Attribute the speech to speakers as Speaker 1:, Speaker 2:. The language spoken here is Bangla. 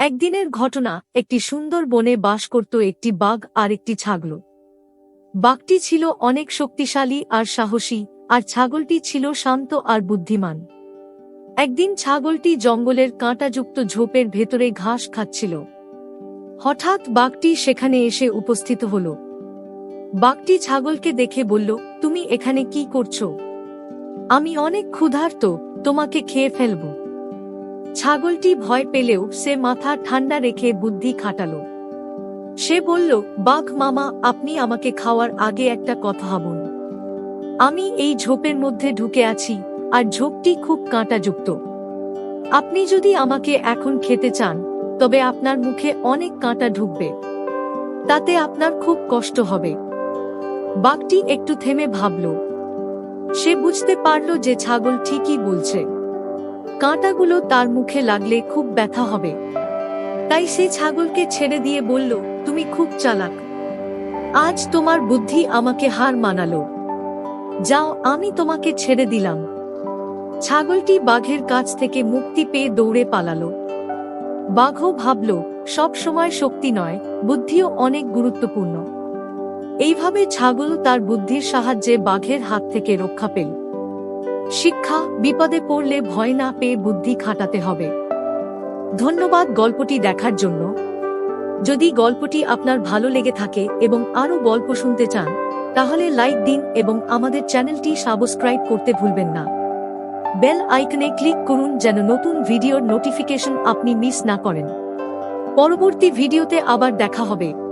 Speaker 1: একদিনের ঘটনা, একটি সুন্দর বনে বাস করত একটি বাঘ আর একটি ছাগল। বাঘটি ছিল অনেক শক্তিশালী আর সাহসী, আর ছাগলটি ছিল শান্ত আর বুদ্ধিমান। একদিন ছাগলটি জঙ্গলের কাঁটাযুক্ত ঝোপের ভেতরে ঘাস খাচ্ছিল। হঠাৎ বাঘটি সেখানে এসে উপস্থিত হল। বাঘটি ছাগলকে দেখে বলল, তুমি এখানে কি করছ? আমি অনেক ক্ষুধার্ত, তোমাকে খেয়ে ফেলব। ছাগলটি ভয় পেলেও সে মাথা ঠান্ডা রেখে বুদ্ধি খাটাল। সে বলল, বাঘ মামা, আপনি আমাকে খাওয়ার আগে একটা কথা ভাবুন। আমি এই ঝোপের মধ্যে ঢুকে আছি, আর ঝোপটি খুব কাঁটাযুক্ত। আপনি যদি আমাকে এখন খেতে চান, তবে আপনার মুখে অনেক কাঁটা ঢুকবে। তাতে আপনার খুব কষ্ট হবে। বাঘটি একটু থেমে ভাবল। সে বুঝতে পারল যে ছাগল ঠিকই বলছে। কাঁটাগুলো তার মুখে লাগলে খুব ব্যথা হবে। তাই সে ছাগলকে ছেড়ে দিয়ে বলল, তুমি খুব চালাক। আজ তোমার বুদ্ধি আমাকে হার মানালো। যাও, আমি তোমাকে ছেড়ে দিলাম। ছাগলটি বাঘের কাছ থেকে মুক্তি পেয়ে দৌড়ে পালালো। বাঘও ভাবল, সব সময় শক্তি নয়, বুদ্ধিও অনেক গুরুত্বপূর্ণ। এইভাবে ছাগল তার বুদ্ধির সাহায্যে বাঘের হাত থেকে রক্ষা পেল। শিক্ষা, বিপদে পড়লে ভয় না পেয়ে বুদ্ধি খাটাতে হবে। ধন্যবাদ গল্পটি দেখার জন্য। যদি গল্পটি আপনার ভালো লেগে থাকে এবং আরও গল্প শুনতে চান, তাহলে লাইক দিন এবং আমাদের চ্যানেলটি সাবস্ক্রাইব করতে ভুলবেন না। বেল আইকনে ক্লিক করুন যেন নতুন ভিডিওর নোটিফিকেশন আপনি মিস না করেন। পরবর্তী ভিডিওতে আবার দেখা হবে।